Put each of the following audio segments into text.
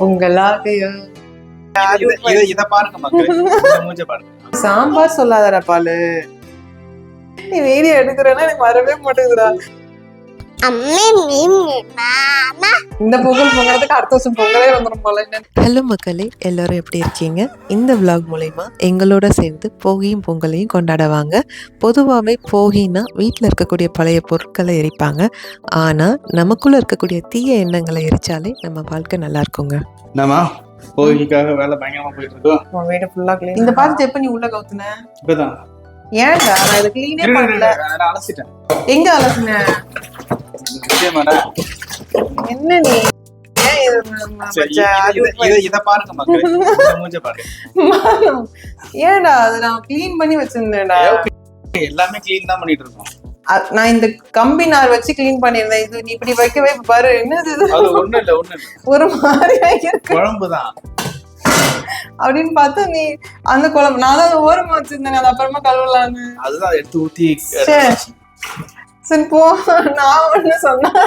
உங்களாக இத- பாருங்க மக்களே. சாம்பார் சொல்லாதடா பாலு. நீ வீடியோ எடுக்கிறேன்னா எனக்கு வரவே மாட்டேங்குதுடா. இந்த பொங்கல் பொங்கறதுக்கு அடுத்த வருஷம் பொங்கலே வந்துடும் போல ஹலோ மக்களே எல்லாரும் எப்படி இருக்கீங்க? இந்த vlog மூலயமா எங்களோட சேர்ந்து போகியும் பொங்கலையும் கொண்டாடுவாங்க பொதுவாகவே போகினா வீட்டில் இருக்கக்கூடிய பழைய பொருட்களை எரிப்பாங்க. ஆனால் நமக்குள்ளே இருக்கக்கூடிய தீய எண்ணங்களை எரிச்சாலே நம்ம வாழ்க்கை நல்லா இருக்குங்க. என்னம்மா? போகிக்காக வேலை பயங்கரமா போயிட்டு இருக்கோம் உன் வீடு ஃபுல்லா கிளீன் இந்த பாத்து எப்ப நீ உள்ள கவுத்துன? இப்பதான். ஏன்டா? நான் இதை கிளீனே பண்ணல. அலசிட்டேன். எங்க அலசுன? நிச்சயமாடா என்ன நீ? ஏன்டா அது நான் க்ளீன் பண்ணி வச்சிருந்தேன்டா? எல்லாமே க்ளீன் தான் பண்ணிட்டு இருக்கோம். அ- நான் இந்த கம்பி நார் வச்சு க்ளீன் பண்ணிருந்தேன் இது நீ இப்படி வைக்கவே பாரு என்னது ஒண்ணு இல்ல ஒண்ணு ஒரு மாதிரி குழம்பு தான். அப்படின்னு பார்த்து நீ அந்த குழம்பு நான் தான் ஓரமா வச்சிருந்தேன். அது அப்புறமா கழுவலான்னு. அதுதான் அதை எடுத்து ஊத்தி சரி. போ. நான் ஒண்ணு சொன்னேன்.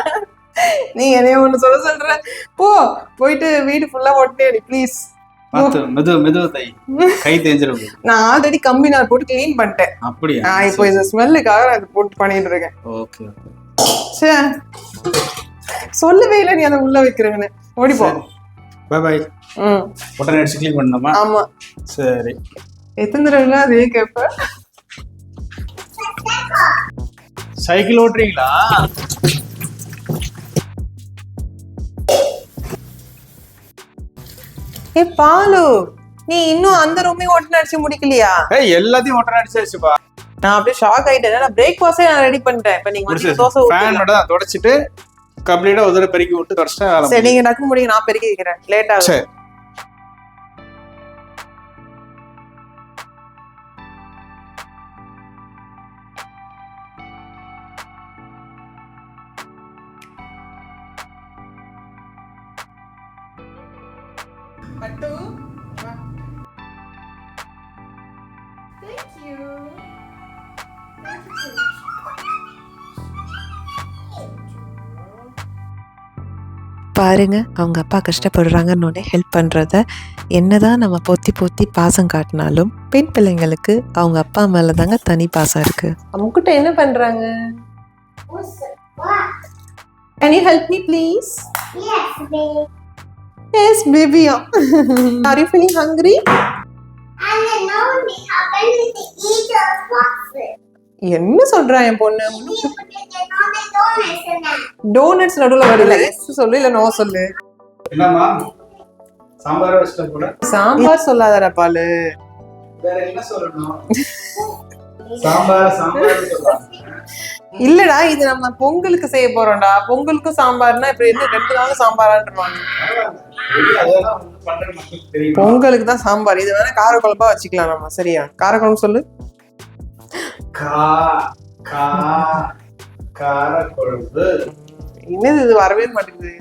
நீ என்னைய ஒண்ணு சொல்ல சொல்ற? போ. போயிட்டு வீடு ஃபுல்லா ஒட்டே அடி ப்ளீஸ் நான் ஆல்ரெடி கம்பி நார் போட்டு க்ளீன் பண்ணிட்டேன். அப்படியா? நான் இப்போ இந்த ஸ்மெல்லுக்காக நான் போட்டு பண்ணிட்டு இருக்கேன். ஓகே சே சொல்லவே இல்லை நீ அதை உள்ள வைக்கிறேன்னு. ஓடி போ. பை பை ம். உடனே அடிச்சு க்ளீன் பண்ணணுமா? ஆமா. சரி. எத்தனை தடவை அதே கேட்ப சைக்கிள் ஓட்டுறீங்களா? ஏ பாலு நீ இன்னும் அந்த ரூமையும் ஒட்டு அடிச்சு முடிக்கலையா? ஏய் எல்லாத்தையும் உடனே அடிச்சாச்சுப்பா நான் அப்படியே ஷாக் ஆயிட்டேன். நான் பிரேக்ஃபாஸ்டே நான் ரெடி பண்ணிட்டேன். இப்ப நீங்க வந்து தோசை. ஃபேன் மட்டும் தான் தொடச்சிட்டு கம்ப்ளீட்டா உதர பெருக்கி விட்டு வேலை சரி நீங்க டக்கு முடிங்க. நான் பெருக்கி வைக்கிறேன். லேட் ஆகும் வா. பாருங்க அவங்க அப்பா கஷ்டப்படுறாங்கன்னு ஹெல்ப் பண்ணுறத என்னதான் நம்ம பொத்தி பொத்தி பாசம் காட்டினாலும் பெண் பிள்ளைங்களுக்கு அவங்க அப்பா மேலே தாங்க தனி பாசம் இருக்குது அம்முக்கிட்ட என்ன பண்றாங்க? Can you help me please Yes, babe. Yes பேபியா are you feeling hungry And then now we happen to eat a waffle. என்ன சொல்றா என் பொண்ணு? You. டோனட்ஸ் நடுவுல வரல. எஸ் சொல்லு இல்ல நோ சொல்லு. என்னம்மா சாம்பார் வச்சிட்ட போல. சாம்பார் சொல்லாதடா பாலு. வேற என்ன சொல்லணும்? சாம்பார் சாம்பார் இல்லடா இது நம்ம பொங்கலுக்கு செய்ய போறோம்டா. பொங்கலுக்கும் சாம்பார்னா இப்ப என்ன ரெண்டு நாளும் சாம்பாரான்றாங்க பொங்கலுக்கு தான் சாம்பார். இது வேணா கார குழம்பா வச்சுக்கலாம் நம்ம. சரியா? கார குழம்பு சொல்லு. கா கா காரக்குழம்பு. என்னது இது? வரவே மாட்டேங்குது.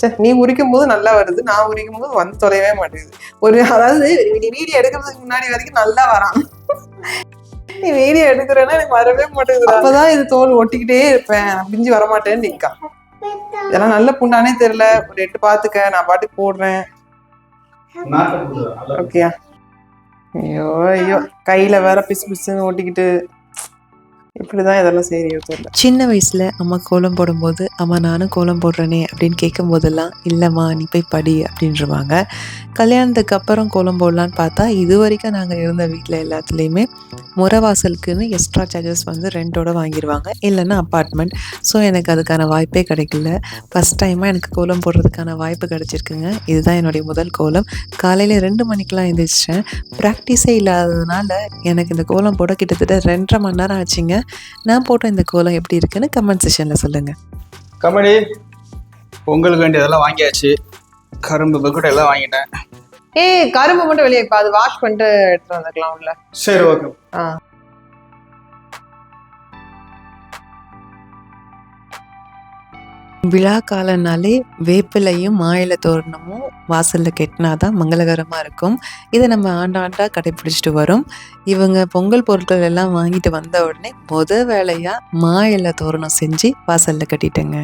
சே நீ உரிக்கும் போது நல்லா வருது. நான் உரிக்கும் போது வந்து தொலைவே மாட்டேங்குது. ஒரு அதாவது வீடியோ எடுக்கிறதுக்கு முன்னாடி வரைக்கும் நல்லா வரான். நீ வீடியோ எடுக்கிறேன்னா எனக்கு வரவே மாட்டேங்குது அப்பதான் இது தோல் ஒட்டிக்கிட்டே இருப்பேன். பிஞ்சு வர மாட்டேன்னு நிக்கான் இதெல்லாம் நல்ல புண்ணானே தெரியல. ஒரு எட்டு பாத்துக்க நான் பாட்டுக்கு போடுறேன். ஓகேயா? ஐயோ ஐயோ. கையில வேற பிசு பிசுன்னு ஓட்டிக்கிட்டு இப்படிதான் இதெல்லாம் சரி தெரியல. சின்ன வயசில் அம்மா கோலம் போடும்போது அம்மா நானும் கோலம் போடுறேனே அப்படின்னு கேட்கும் போதெல்லாம் இல்லைம்மா நீ போய் படி அப்படின்றவாங்க. கல்யாணத்துக்கு அப்புறம் கோலம் போடலான்னு பார்த்தா இது வரைக்கும் நாங்கள் இருந்த வீட்டில் எல்லாத்துலேயுமே முறவாசலுக்குன்னு எக்ஸ்ட்ரா சார்ஜஸ் வந்து ரெண்டோட வாங்கிடுவாங்க இல்லைன்னா அப்பார்ட்மெண்ட் ஸோ எனக்கு அதுக்கான வாய்ப்பே கிடைக்கல. ஃபஸ்ட் டைமாக எனக்கு கோலம் போடுறதுக்கான வாய்ப்பு கிடச்சிருக்குங்க. இதுதான் என்னுடைய முதல் கோலம். காலையில் ரெண்டு மணிக்கெலாம் எழுந்திரிச்சிட்டேன் ப்ராக்டிஸே இல்லாததுனால எனக்கு இந்த கோலம் போட கிட்டத்தட்ட ரெண்டரை மணி நேரம் ஆச்சுங்க. நான் போட்ட இந்த கோலம் எப்படி இருக்குன்னு கமெண்ட் செஷனில் சொல்லுங்கள் கபடி பொங்கலுக்கு வேண்டியதெல்லாம் வாங்கியாச்சு. கரும்பு பக்கெட் எல்லாம் வாங்கிட்டேன். ஏய் கரும்பு மட்டும் வெளியே இப்ப அது வாஷ் பண்ணிட்டு எடுத்துட்டு வந்துக்கலாம் உள்ள. சரி ஓகே ஆ. விழா காலனாலே வேப்பிலையும் மாயில தோரணமும் வாசலில் கெட்டினாதான் மங்களகரமாக இருக்கும். இதை நம்ம ஆண்டாண்டாக கடைப்பிடிச்சிட்டு வரோம். இவங்க பொங்கல் பொருட்கள் எல்லாம் வாங்கிட்டு வந்த உடனே முத வேலையாக மாயில தோரணம் செஞ்சு வாசலில் கட்டிட்டேங்க.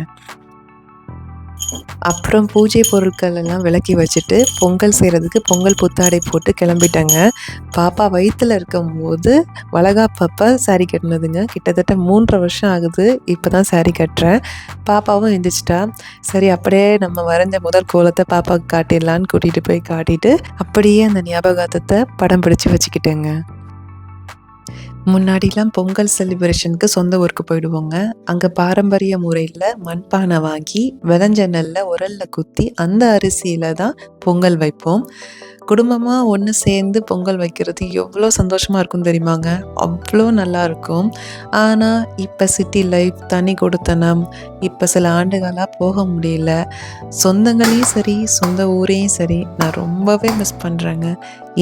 அப்புறம் பூஜை பொருட்கள் எல்லாம் விளக்கி வச்சுட்டு பொங்கல் செய்கிறதுக்கு பொங்கல் புத்தாடை போட்டு கிளம்பிட்டேங்க. பாப்பா வயிற்றில் இருக்கும்போது வளகாப்பப்ப சாரி கட்டினதுங்க. கிட்டத்தட்ட மூன்றரை வருஷம் ஆகுது இப்போ தான் சாரி கட்டுறேன். பாப்பாவும் எந்திரிச்சிட்டா. சரி அப்படியே நம்ம வரைஞ்ச முதல் கோலத்தை பாப்பாவுக்கு காட்டிடலான்னு கூட்டிகிட்டு போய் காட்டிட்டு அப்படியே அந்த ஞாபகத்தை படம் பிடிச்சி வச்சுக்கிட்டேங்க. முன்னாடிலாம் பொங்கல் செலிப்ரேஷனுக்கு சொந்த ஊருக்கு போயிடுவோங்க. அங்கே பாரம்பரிய முறையில் மண்பானை வாங்கி விதஞ்ச நெல்லை உரல்ல குத்தி அந்த அரிசியில் தான் பொங்கல் வைப்போம். குடும்பமாக ஒன்று சேர்ந்து பொங்கல் வைக்கிறது எவ்வளோ சந்தோஷமாக இருக்கும் தெரியுமாங்க? அவ்வளோ நல்லா இருக்கும். ஆனால் இப்போ சிட்டி லைஃப் தனி கொடுத்தனம். இப்போ சில ஆண்டுகளாக போக முடியல. சொந்தங்களையும் சரி சொந்த ஊரையும் சரி நான் ரொம்பவே மிஸ் பண்ணுறேங்க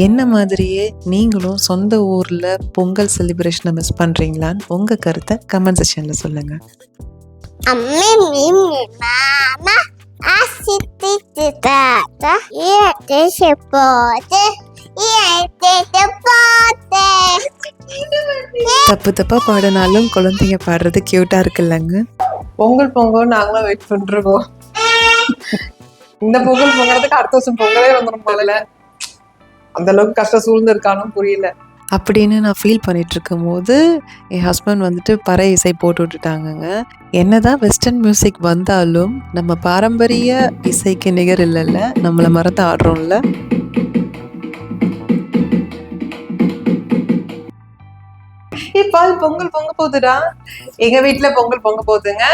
என்ன மாதிரியே நீங்களும் சொந்த ஊரில் பொங்கல் செலிப்ரேஷனை மிஸ் பண்ணுறீங்களான்னு உங்கள் கருத்தை கமெண்ட் செக்ஷனில் சொல்லுங்கள் Amme, mimi, mama, asiti, tata, iete, sepote, iete, sepote. தப்பு தப்பாக பாடினாலும் குழந்தைங்க பாடுறது க்யூட்டாக இருக்குல்லங்க பொங்கல் பொங்கல் நாங்களும் வெயிட் பண்ணிருக்கோம் இந்த பொங்கல் பொங்கறதுக்கு அடுத்த வருஷம் பொங்கலே வந்துடும் போல அந்த அளவுக்கு கஷ்டம் சூழ்ந்து இருக்கானும் புரியல அப்படின்னு நான் ஃபீல் பண்ணிட்டு இருக்கும்போது என் ஹஸ்பண்ட் வந்துட்டு பறை இசை போட்டு விட்டுட்டாங்கங்க. என்னதான் வெஸ்டர்ன் மியூசிக் வந்தாலும் நம்ம பாரம்பரிய இசைக்கு நிகர் இல்லைல்ல நம்மளை மறந்து ஆடுறோம்ல. பால் பொங்கல் பொங்க போகுதுடா எங்க வீட்டுல பொங்கல் பொங்க போகுதுங்க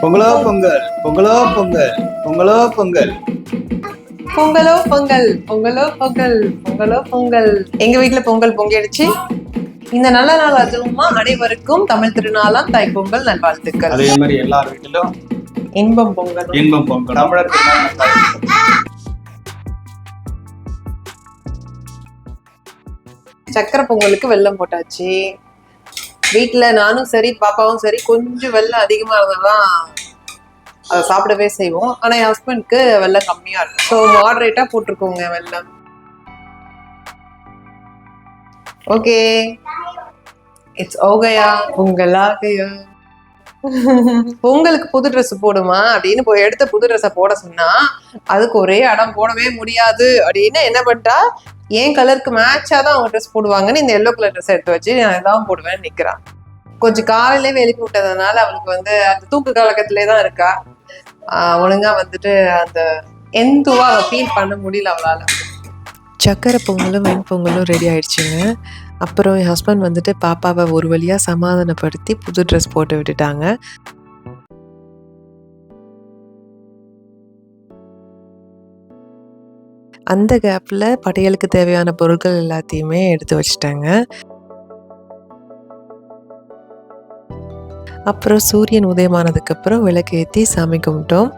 பொங்கலோ பொங்கல். பொங்கலோ பொங்கல். பொங்கலோ பொங்கல். பொங்கலோ பொங்கல். பொங்கலோ பொங்கல். பொங்கலோ பொங்கல். எங்க வீட்டுல பொங்கல் பொங்கிடுச்சு. இந்த நல்ல நாள் அதுவுமா அனைவருக்கும் தமிழ் திருநாளாம் தை பொங்கல் நல்வாழ்த்துக்கள். அதே மாதிரி எல்லார் வீட்டிலும் இன்பம் பொங்கல். இன்பம் பொங்கல். தமிழர். சக்கரை பொங்கலுக்கு வெல்லம் போட்டாச்சு. வீட்டுல நானும் சரி பாப்பாவும் சரி கொஞ்சம் வெல்லம் அதிகமா இருந்தாதான் அதை சாப்பிடவே செய்வோம். ஆனால் என் ஹஸ்பண்ட்க்கு வெள்ளம் கம்மியா இருக்கும் ஸோ மாடரேட்டா போட்டிருக்கோங்க வெள்ளம் ஓகே இட்ஸ் ஓகையா பொங்கலா பொங்கலுக்கு புது ட்ரெஸ் போடுமா? அப்படின்னு போய் எடுத்த புது ட்ரெஸ்ஸை போட சொன்னா அதுக்கு ஒரே அடம் போடவே முடியாது. அப்படின்னு என்ன பண்ணிட்டா என் கலருக்கு மேட்சாக தான் அவங்க ட்ரெஸ் போடுவாங்கன்னு இந்த எல்லோ கலர் ட்ரெஸ் எடுத்து வச்சு நான் இதான் போடுவேன்னு நிக்கிறான் கொஞ்சம் காலையிலே எழுப்பி விட்டதுனால அவளுக்கு வந்து அந்த தூக்கு கலக்கத்திலே தான் இருக்கா. ஒழுங்கா வந்துட்டு அந்த எந்துவா அவ ஃபீல் பண்ண முடியல அவளால. சக்கரை பொங்கலும் வெண் பொங்கலும் ரெடி ஆயிடுச்சுங்க. அப்புறம் என் ஹஸ்பண்ட் வந்துட்டு பாப்பாவை ஒரு வழியாக சமாதானப்படுத்தி புது ட்ரெஸ் போட்டு விட்டுட்டாங்க. அந்த கேப்பில் படையலுக்கு தேவையான பொருட்கள் எல்லாத்தையுமே எடுத்து வச்சுட்டாங்க. அப்புறம் சூரியன் உதயமானதுக்கப்புறம் விளக்கு ஏற்றி சாமி கும்பிட்டோம்.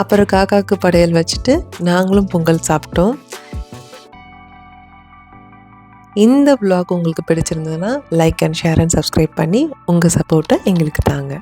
அப்புறம் காக்காவுக்கு படையல் வச்சுட்டு நாங்களும் பொங்கல் சாப்பிட்டோம். இந்த vlog உங்களுக்கு பிடிச்சிருந்ததுன்னா like and share and subscribe பண்ணி உங்கள் சப்போர்ட்டை எங்களுக்கு தாங்க.